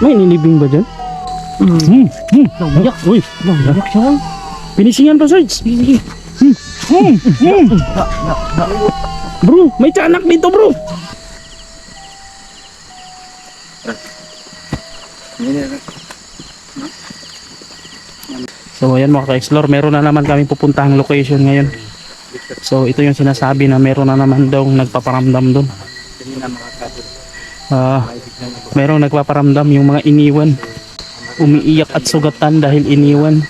May nilibing ba dyan? Hmm. Hmm. Naumiyak. Uy. Naumiyak siya. Pinisingan pa, Sarge. Hmm. Hmm. Hmm. Bro, may tiyanak dito, bro. So ayan mga ka-explore, meron na naman kami pupuntahang location ngayon. So ito yung sinasabi na meron na naman daw nagpaparamdam doon. Ah, merong nagpaparamdam yung mga iniwan. Umiiyak at sugatan dahil iniwan.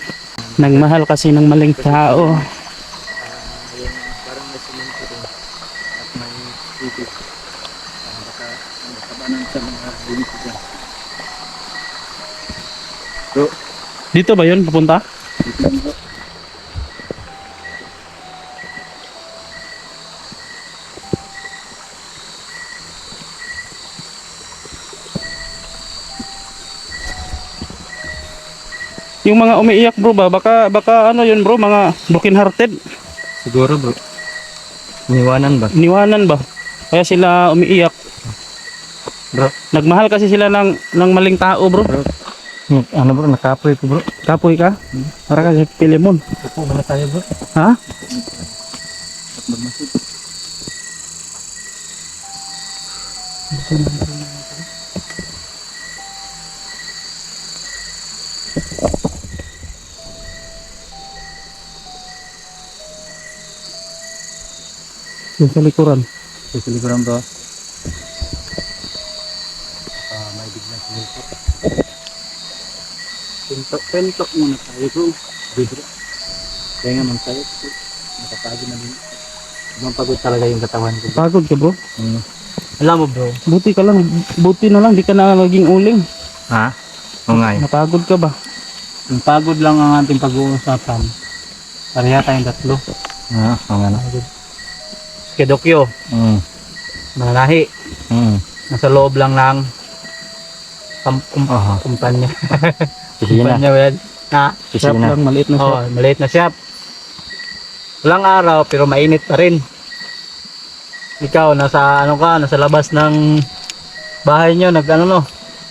Nagmahal kasi ng maling tao. Dito ba yun papunta? Yung mga umiiyak bro ba, baka baka ano yun bro, mga broken hearted, Siguro bro. Iniwanan ba? iniwanan ba? Kaya sila umiiyak. Bro. Nagmahal kasi sila ng ng maling tao bro. Hmm, Ano bro, nakapoy ko bro. Kapoy ka? Para ka sa Pilemon. Upo muna tayo bro. Ha? Yung sa likuran. Sisiliguran bro. Ah, may biglang sinulpot. Pentok, pentok muna tayo bro. Bibro. Kaya nga man tayo. Nakapagod na din. Mapagod talaga yung katawan ko. Pagod ka bro. Hmm. Alam mo bro. Buti ka lang, buti na lang, di ka na naging uling. Ha? Oo nga eh. Napagod ka ba? Yung pagod lang ang ating pag-uusapan. Pareha tayong tatlo. Ah, oo nga na. Kedokyo, mm. mananahi, mm. nasa loob lang ng kum kum kumpanya. kumpanya well. Na, Shop lang, maliit na shop. oh, maliit na shop. Walang araw pero mainit pa rin. Ikaw, nasa ano ka, nasa labas ng bahay nyo, nag ano no,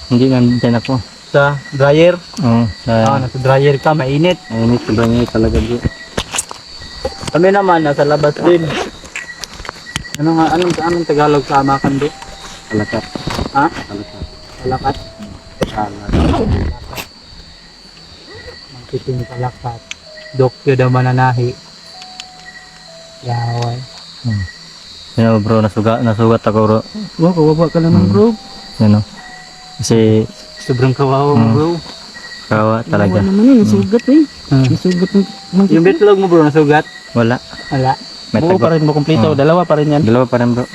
Hindi nandyan ako. sa dryer. Oo. Ah, nasa dryer ka, mainit. Mainit niya talaga bro? Kami naman, nasa labas din. Ano nga, anong, anong Tagalog sa amakan do? Alakat. Ha? Alakat. Palakat? Alakat. Magkiting palakat. Dokyo daw mananahi. Yaway. Yan o bro, nasugat, nasugat ako bro. Wow, kawawa ka naman Hmm. bro. Yan o. Kasi Sobrang kawawa Hmm. bro. kawa talaga. naman yun, nasugat eh. Hmm. Nasugat ng... Yung bitlog mo bro, nasugat? Wala. Wala. May Buo tagot. pa rin mo kumpleto, dalawa pa rin yan. Dalawa pa rin bro.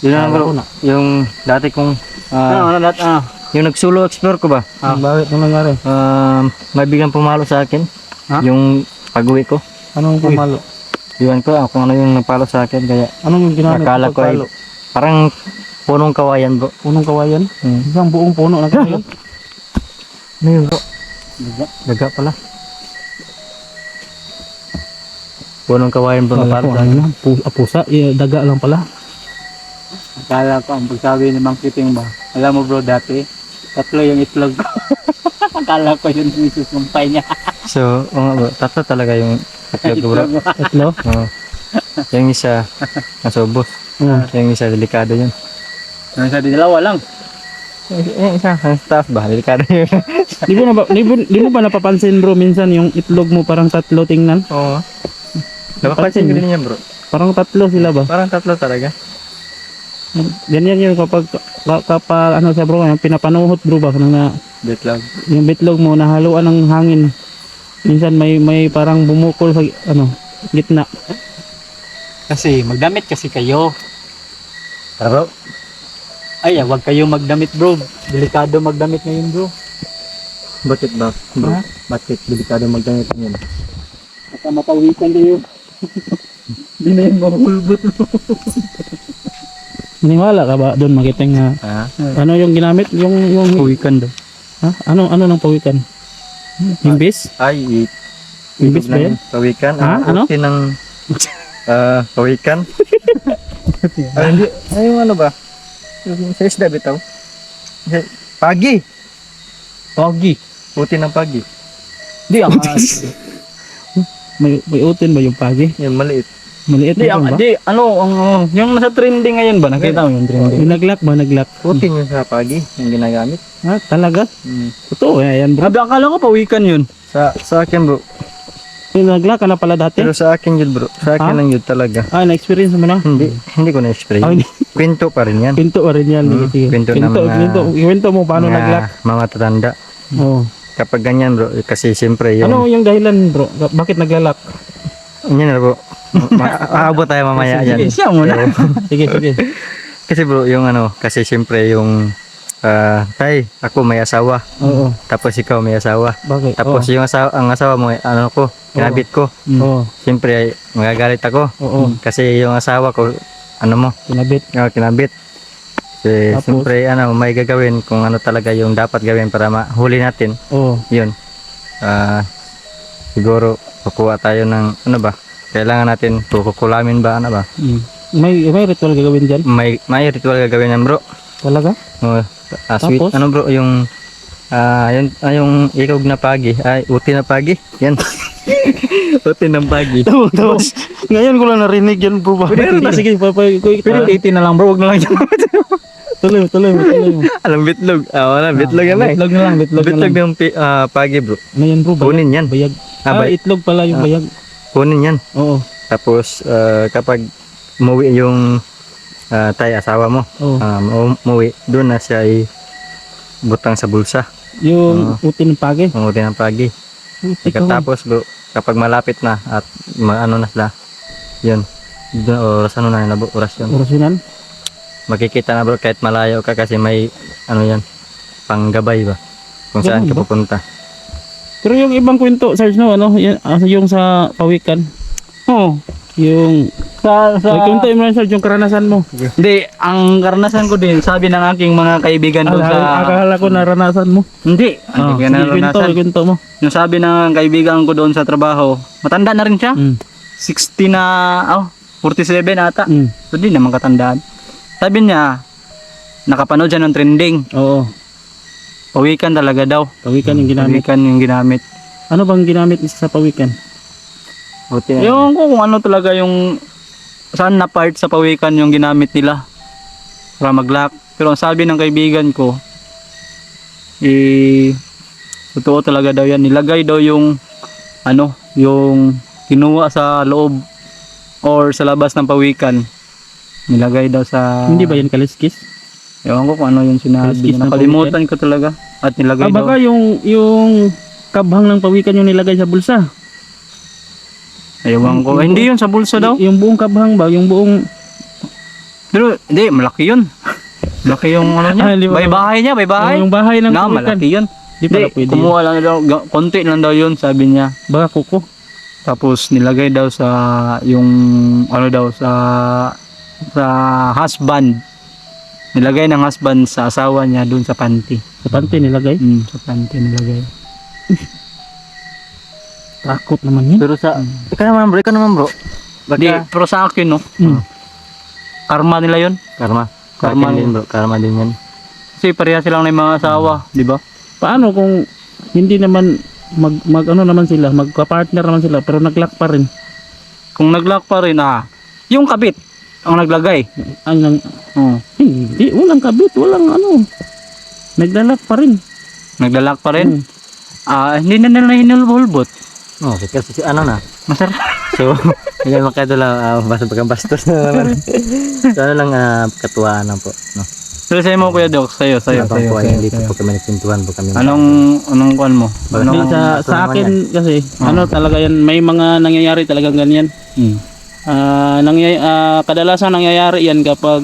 Yun na bro. Wala. Yung dati kong, ah, Ano, ano, lahat, ano? yung nag-solo explore ko ba? Ah, bakit? Anong nangyari? Um, may biglang pumalo sa akin. Ha? Yung pag-uwi ko. Anong pumalo? Iwan ko ah, kung ano yung napalo sa akin. Kaya Anong ginamit? akala mo ko ay pagpalo? parang punong kawayan bro. Punong kawayan? Hmm. Isang buong puno na kawayan? Ano yun bro? Daga pala. Punong kawayan napalo sa akin. ano, pu- ah, pusa, eh, daga lang pala. Akala ko, ang pagsabi ni Mang Kiting ba, alam mo bro dati, tatlo yung itlog ko. Akala ko yun yung isusumpay niya. So, oo nga bro, tatlo talaga yung itlog ko bro. Itlog. Tatlo? Oo. yung isa, nasa ubos. Hmm. Yung isa, delikado yun. Yung isa, di dalawa lang. Yung isa, ang staff ba? Delikado yun. Di mo, na ba, di, mo, di mo ba napapansin bro minsan yung itlog mo parang tatlo tingnan? Oo. Napapansin ko din yan bro. Parang tatlo sila ba? Parang tatlo talaga. Ganyan yun kapag, ka- kapag ano sa bro, yung pinapanuhot bro ba? Na, Detlog. yung bitlog mo nahaluan ng hangin. Minsan may may parang bumukol sa ano, gitna. Kasi magdamit kasi kayo. Bro? Ay, ah, wag kayo magdamit bro. Delikado magdamit ngayon bro. Bakit ba? Bro? Ha? Bakit delikado magdamit yun? Baka mapawikan kayo. Hindi na yung mahulbot bro. Niniwala ka ba doon makiting nga Ha? ano yung ginamit yung yung Uwikan daw. ha? ano ano nang pawikan? Imbis? Ay, i- Imbis ba yan? Kawikan? Ha? Ano? Uti ng ah, kawikan? Ay, hindi. Ay, yung ano ba? Yung sa isda bitaw? Pagi! Pagi. Puti ng pagi. Di ang May, may utin ba yung pagi? Yan, maliit. Maliit Di, na ba? di, ano, ang, uh, yung nasa trending ngayon ba? Nakita mo yung trending? Yung naglock ba? Naglock? Puti yung sa pagi, yung ginagamit. Ha? Talaga? Mm. Totoo, eh, yan bro. Sabi, akala ko pawikan yun. Sa, sa akin bro. Yung naglock ka na pala dati? Pero sa akin yun bro. Sa akin Ha? lang yun talaga. Ah, na-experience mo na? Hindi, hindi ko na-spray. Ah, hindi. Kwento pa rin yan. Pinto pa rin yan. Mm, sige. pinto Pinto, ng mga- pinto, pinto mo paano naglock? Mga tatanda. Oh. Kapag ganyan bro, kasi siyempre yun. Ano yung dahilan bro? Bakit naglalak? Yan na bro. Ma- Aabot tayo mamaya Sige, yan. siya muna. Sige, sige. Kasi bro, yung ano, kasi siyempre yung ah, tay, ako may asawa. Oo. Tapos ikaw may asawa. Bakit? Tapos yung asawa, ang asawa mo, ano ko, kinabit ko. Oo. Siyempre, ay, magagalit ako. Oo. Kasi yung asawa ko, ano mo, Kinabit. ah, kinabit. Kasi Tapos? siyempre, ano, may gagawin kung ano talaga yung dapat gawin para mahuli natin. Oo. Yun. Ah, siguro, kukuha tayo ng, ano ba, kailangan natin kukulamin ba, ano ba? Mm. May may ritual gagawin diyan? May, may ritual gagawin yan bro. Talaga? Oh, ah, sweet, Tapos? ano bro, yung, ah, yung, ah, yung ikog na pagi, ay, uti na pagi, yan. uti ng pagi. Tapos, ngayon ko lang narinig yan bro. Pwede Sige, rin. sige, pa, pa, ko, Pero 80 na lang bro, wag na lang yan. tuloy mo, tuloy mo, tuloy. Alam, bitlog. Ah, wala, bitlog yan eh. Bitlog na lang, bitlog, na Bitlog lang. ng pi- ah, pagi bro. Ano yan bro? Bayag? Kunin yan. Bayag. Ah, Ah, bay- itlog pala yung Ah. bayag. kunin yan. Oo. Tapos, ah, kapag umuwi yung ah, tay, asawa mo, ah, mu- umuwi, doon na siya ay butang sa bulsa. Yung utin ng pagi. Umuwi ng pagi. Ikaw, Pagkatapos bro, kapag malapit na at maano na sila, yun, doon oras ano na nila bro, oras yun. orasyonan. Makikita na bro kahit malayo ka kasi may ano yan, panggabay ba? Kung saan Ganun ka ba? pupunta. Pero yung ibang kwento, Sarge, no, ano, yan, ah, yung sa pawikan. Oo. Yung, Sa, sa, kwento mo lang, Sarge, yung karanasan mo. Hindi, ang karanasan ko din, sabi ng aking mga kaibigan doon sa... Akala, ko naranasan mo. Hindi, Ah, hindi kwento, naranasan. kwento mo. Yung sabi ng kaibigan ko doon sa trabaho, matanda na rin siya. Mm. 60 na, oh, 47 ata. Mm. So, di naman katandaan. Sabi niya, nakapanood siya ng trending. Oo. Pawikan talaga daw. Pawikan yung ginamit. Pawikan yung ginamit. Ano bang ginamit sa pawikan? Buti na. Ewan ko kung ano talaga yung saan na part sa pawikan yung ginamit nila para mag-lock. Pero ang sabi ng kaibigan ko, eh, totoo talaga daw yan. Nilagay daw yung, ano, yung kinuha sa loob or sa labas ng pawikan. Nilagay daw sa... Hindi ba yan kaliskis? Ewan ko kung ano yung sinabi. Kaliskis Nakalimutan ko talaga. At nilagay Ah, daw. baka yung, yung kabhang ng pawikan yung nilagay sa bulsa. Ewan ko. Eh, hindi yun sa bulsa daw. Yung buong kabhang ba? Yung buong, Pero hindi, malaki yun. Malaki yung ano niya. Ah, hindi ba- Bay bahay niya, bay bahay. yung bahay ng Na, pawikan. malaki yun. Di pala pwede. kumuha lang daw, ga- konti lang daw yun, sabi niya. Baka kuko. Tapos nilagay daw sa yung ano daw sa sa husband. Nilagay ng husband sa asawa niya doon sa panty. Sa panty nilagay. Mm, sa panty nilagay. Takot naman yun. Pero sa, ikaw naman bro, ikaw naman bro. Baka, pero sa akin no, Mm. karma nila yun. karma. Karma din bro, karma din yan. Kasi pareha silang may mga asawa, di ba? Paano kung hindi naman mag, mag ano naman sila, magka-partner naman sila pero naglock pa rin. Kung naglock pa rin ah, yung kabit ang naglagay. Ang ang Oh, hindi, walang kabit, walang ano. Naglalak pa rin. naglalak pa rin. Mm. Ah, hindi na nila hinulbot. Oh, kasi si ano na. Masarap. So, hindi makadala uh, basta bagang bastos na naman. so, ano lang uh, katuwaan lang po. No? Pero sa'yo mo Kuya Doc, sa'yo, sa'yo, Habang sa'yo. ay sa'yo, hindi sa'yo. po kami nagpintuan po kami. Anong, anong kuan mo? Anong, sa, sa akin kasi, Ah. ano talaga yan, may mga nangyayari talagang ganyan. Hmm. Ah, nangyay, ah, kadalasan nangyayari yan kapag,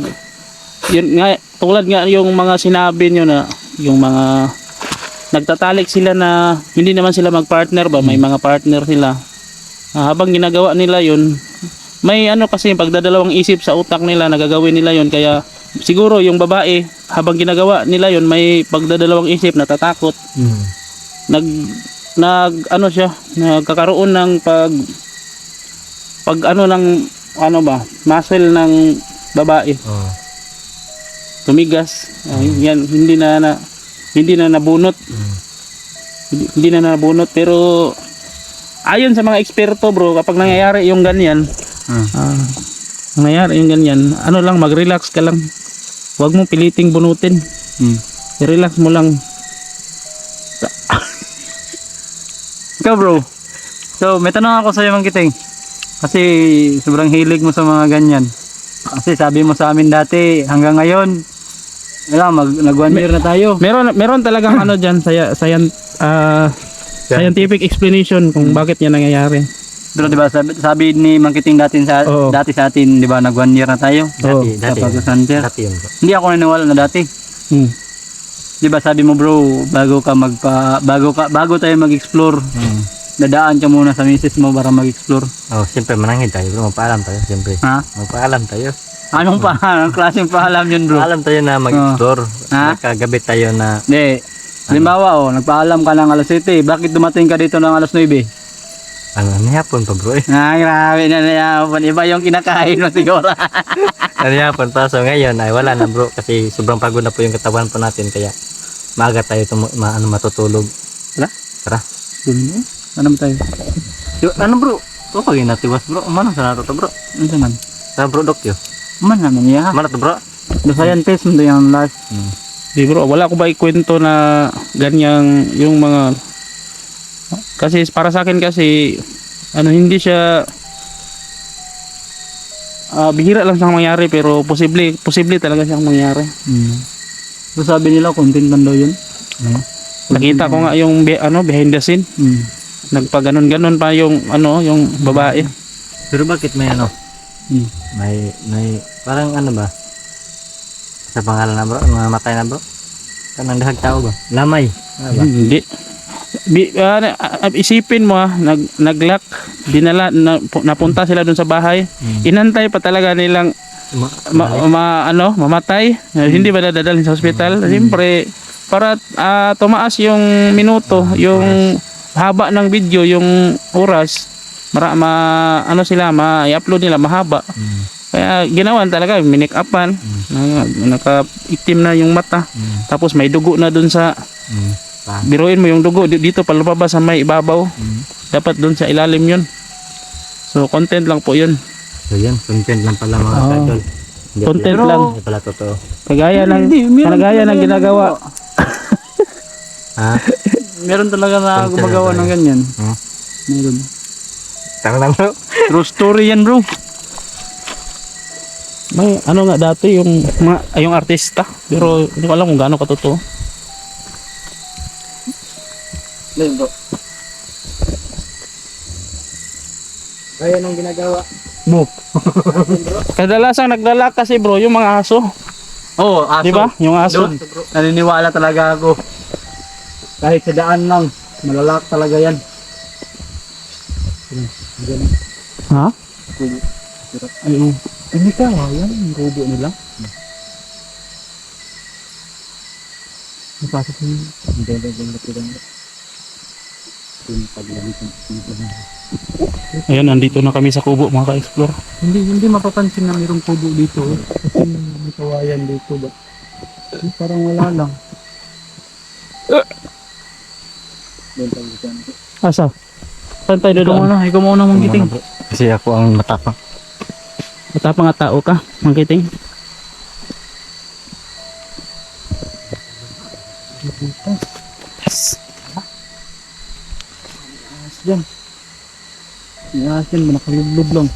yun nga, tulad nga yung mga sinabi nyo na, yung mga, nagtatalik sila na, hindi naman sila magpartner ba, may mga partner sila. Ah, habang ginagawa nila yun, may ano kasi pagdadalawang isip sa utak nila nagagawin nila yun kaya siguro yung babae habang ginagawa nila yun may pagdadalawang isip natatakot Hmm. nag nag ano siya nagkakaroon ng pag pag ano ng ano ba muscle ng babae Oh. tumigas Ay, yan hindi na, na hindi na nabunot Hmm. Hindi, hindi na nabunot pero ayon sa mga eksperto bro, kapag nangyayari yung ganyan, Hmm. ah, nangyayari yung ganyan, ano lang mag-relax ka lang. Huwag mo piliting bunutin. Hmm. I-relax mo lang. Ikaw bro. So, may tanong ako sa iyo, Mang Kiting. Kasi sobrang hilig mo sa mga ganyan. Kasi sabi mo sa amin dati, hanggang ngayon, wala, mag, nag one year na tayo. Meron meron talagang ano diyan saya sayan ah, scientific explanation kung bakit yan nangyayari. Pero di ba sabi, sabi ni Mang Kiting dati sa, Oo. dati sa atin, di ba, nag one year na tayo. Oo. Sa pag-center. Dati yun bro. Hindi ako naniniwala na dati. Hmm. Di ba sabi mo bro, bago ka magpa bago ka bago tayo mag-explore, Hmm. dadaan ka muna sa misis mo para mag-explore. Oh, siyempre manangin tayo bro. Magpaalam tayo siyempre. Ha? Magpaalam tayo. Anong pa? Anong klaseng paalam yun bro? Paalam tayo na mag-explore. Ha? Kagabi tayo na Hindi. Halimbawa, oh, nagpaalam ka ng alas 7, bakit dumating ka dito ng alas 9? ano, nihapon pa bro eh. Ah, grabe na nayapan. Iba yung kinakain mo siguro. Nihapon pa. So ngayon ay wala na bro. Kasi sobrang pagod na po yung katawan po natin. Kaya maaga tayo tumu- ma- ano, matutulog. Tara? Tara. ano ba tayo? Yo, ano bro? Ito pag inatiwas bro. Umano sa nato to bro? Ano sa man? Sa bro dok yo. Man naman niya. Mana to bro? The scientist mo yung last. Di bro, wala ko ba ikwento na ganyang yung mga kasi para sa akin kasi ano hindi siya ah, bihira lang siyang mangyari pero posible posible talaga siyang mangyari. Hmm. So sabi nila, content lang daw yun. Nakita ko nga yung be- ano behind the scene, Hmm. nagpaganon-ganon pa yung ano yung babae. Pero bakit may ano? Hmm. May, may, parang ano ba? Sa pangalan na bro? Mamatay na bro? Kanang dahag tao ba? Lamay. Ano ba? Hindi. Bi, ah, ah, isipin mo ah, nag naglock, dinala na, pu- napunta sila doon sa bahay. Inantay pa talaga nilang Ma- ma, ma- ano, mamatay. Eh, Hindi ba dadalhin sa ospital? Siyempre para ah, tumaas yung minuto, yung haba ng video, yung oras. Mara, ma, ano sila, ma-upload nila mahaba. Mm. Kaya ginawan talaga, minik-upan. Na, naka-itim na yung mata. Mm. Tapos may dugo na dun sa Mm. Pa. biruin mo yung dugo di- dito palabas sa may ibabaw Mm. dapat doon sa ilalim yun so content lang po yun So yan, content lang pala mga Oo. idol. Content yan. lang. Hindi pala totoo. kagaya ng kagaya ng ginagawa Ha? Meron talaga na gumagawa ng ganyan. Hmm? Meron. Tama na bro. True story yan bro. may ano nga dati yung mga ay, yung artista pero hindi ko alam kung gaano katotoo Ayun bro. Kaya nung ginagawa. Mo. kadalasan nagdala kasi bro yung mga aso Oo, oh, aso. di ba yung aso Doon, naniniwala talaga ako. Kahit sa daan lang, malalak talaga yan. Ha Ayun. Hindi ka, yan yung robo nila. Napasok mo. Hindi, hindi, hindi, hindi, ayan nandito na kami sa kubo mga ka-explore Hindi, hindi mapapansin na mayroong kubo dito. eh. Kasi may kawayan dito ba? Eh, Parang wala lang. Asa saan tayo Ikaw doon muna, ikaw muna mong giting. Kasi ako ang matapang. matapang nga tao ka mangkiting Yan. Yasin mo, nakalublog lang.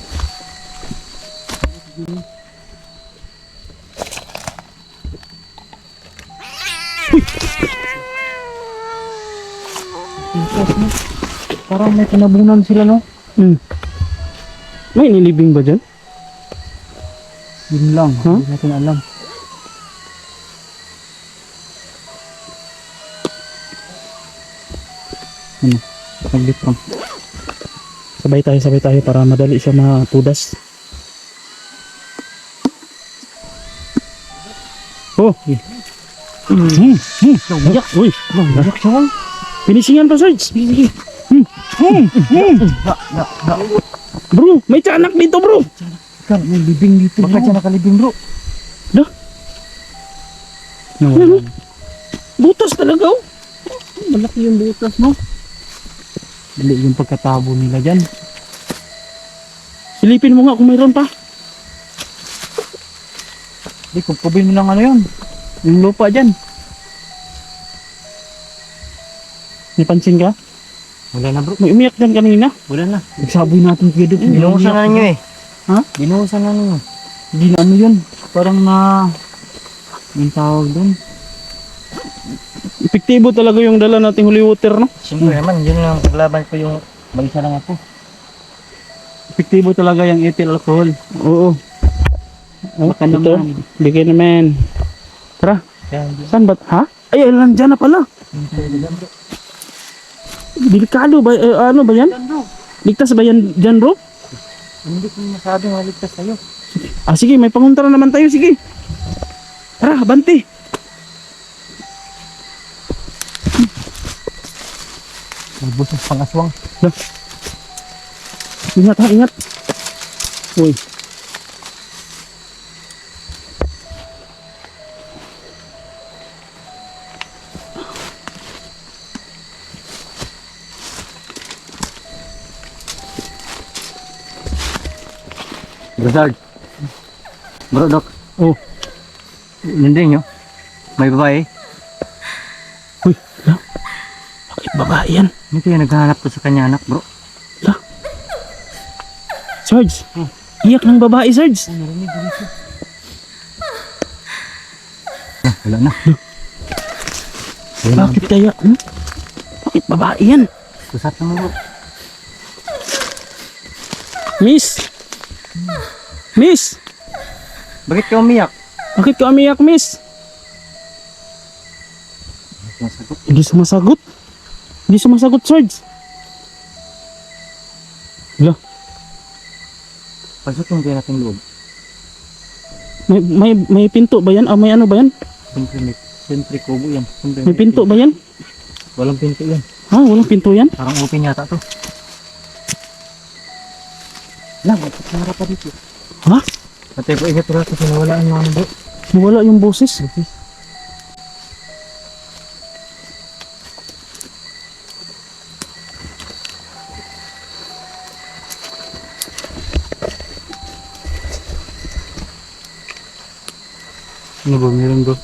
Parang may tinabunan sila, no? hmm. may nilibing ba dyan Yun lang, Huh? hindi natin alam. Ano? Saglit lang. Sabay tayo, sabay tayo para madali siya matudas. Oh! Hmm, hmm, Umiyak! Uy! Umiyak siya, Pinisingan pa, Sarge! Hmm, hmm, hmm. Bro, may tiyanak dito, bro! Kan, may libing dito. Baka siya nakalibing, bro. Ano? Butas talaga, oh! malaki yung butas mo. Mali yung pagkatabo nila dyan. Silipin mo nga kung mayroon pa. Hindi, kubkubin mo lang ano yun. Yung lupa dyan. May pansin ka? Wala na bro. May umiyak dyan kanina. Wala na. Nagsaboy natin kaya doon. Binuhusan na ninyo eh. Ha? Binuhusan na ninyo. Hindi na ano yun. Parang na... Yung tawag doon. Epektibo talaga yung dala nating holy water, no? Siyempre naman, yun lang paglaban ko yung balisa lang ako. Epektibo talaga yung ethyl alcohol. Oo. Oh, Baka ito. naman. Bigay naman. Tara, saan ba? Ha? Ay, ay, nandyan na pala. Delikado ba? eh, ano ba yan? Ligtas ba yan dyan, bro? hindi ko masabing maligtas tayo. Ah, sige, may panguntara naman tayo, sige. Tara, banti. May busos pang aswang. Ingat ha, ingat. Uy. Brazard. Bro, Dok. Oh. Nandun nyo. May babae. Uy, hala. Bakit babae yan? Hindi kaya naghahanap ko sa kanya anak, bro. Sarge, iyak ng babae, Sarge. Ah, wala na. Bakit kaya? Hmm? Bakit babae yan? Kusat na mo, bro. Miss! Miss! Bakit ka umiyak? Bakit ka umiyak, Miss? Masagot. Hindi sumasagot. Hindi sumasagot, Sarge. Hala, Pasok yung natin loob. may, may, may pinto ba yan? Ah, may ano ba yan? Siyempre, may, siyempre, kubo yan. Siyempre, May pinto ba yan? Walang pinto yan. Ha? Walang pinto yan? Parang open yata to. Lang, nakara pa dito. Ha? Ate po, ingat rin kasi nawalaan yung ano bro. Nawala yung boses. Ano ba, meron bro?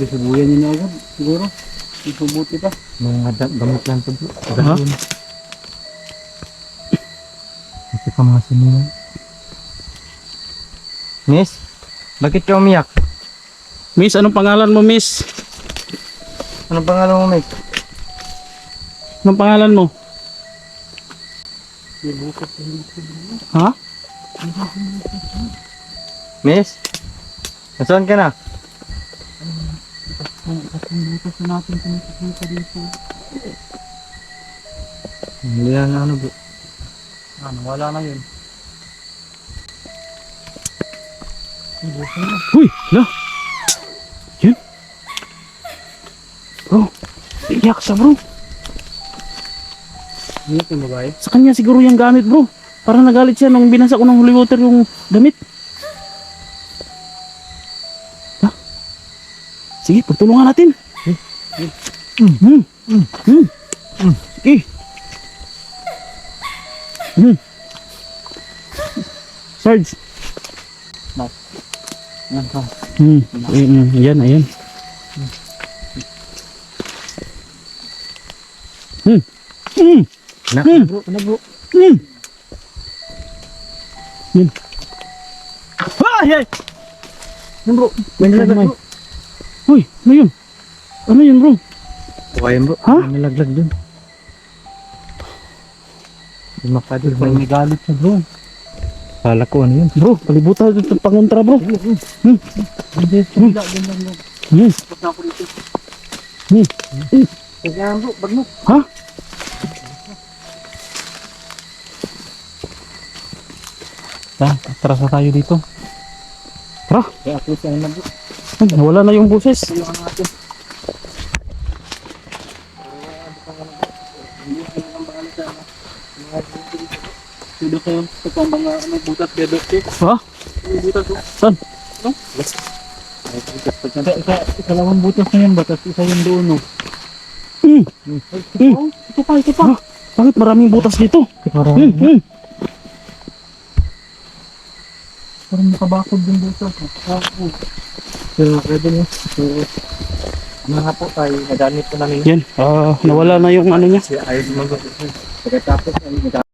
Susubuyan niyo na agad. Siguro. Isubuti pa. Mga gamot lang to bro. Ha? Pa mga sinulan. Miss, bakit ka umiyak? Miss, anong pangalan mo, Miss? Anong pangalan mo, Miss? Anong pangalan mo? Ha? Miss? Nasaan ka na? Hindi na ano bro. Ano, wala na yun. Uy, la. Yun. Bro, iyak siya, bro. Hindi yung babae. Sa kanya siguro yung gamit, bro. Parang nagalit siya nung binasa ko ng holy water yung damit. Ha? Sige, pagtulungan natin. Hmm. Hmm. Hmm. Hmm. Sige. Hmm. Sarge. Yan ka. Hmm. Ayan, ayan, ayan. Hmm. Hmm. Na, Hmm. bro, na bro. Hmm. Yun. Ay, ay! Yan bro. May nalaglag bro. Uy, ano yun? Ano yun, bro? Okay bro. Ha? May nalaglag dun. Di makadil pa May galit siya bro. Kala ko ano yun. Bro, palibutan dito pangontra, bro. Hmm. Hindi, sila. Ganyan lang. Hmm. Punta ako dito. Hmm. Kaya bro, mo. Ha? Ha? Atras na tayo dito. Tara. Kaya at least ano na bro. Ay, nawala na yung boses. Tulungan natin. Tudo kayo sa pang mga ano, butas kaya dokte. Ha? May butas oh. Saan? No? Ikalawang butas na yan ba? Tapos isa yung doon, no? Hmm. Hmm. Ito pa, ito pa. Ah, bakit maraming butas dito? Parang, Hmm. Hmm. parang nakabakod yung butas. Ah, oh. So, pwede mo. So, mga po tayo, nagamit po namin Yan, ah, nawala na yung ano niya. si Ayos mag Pagkatapos, ay,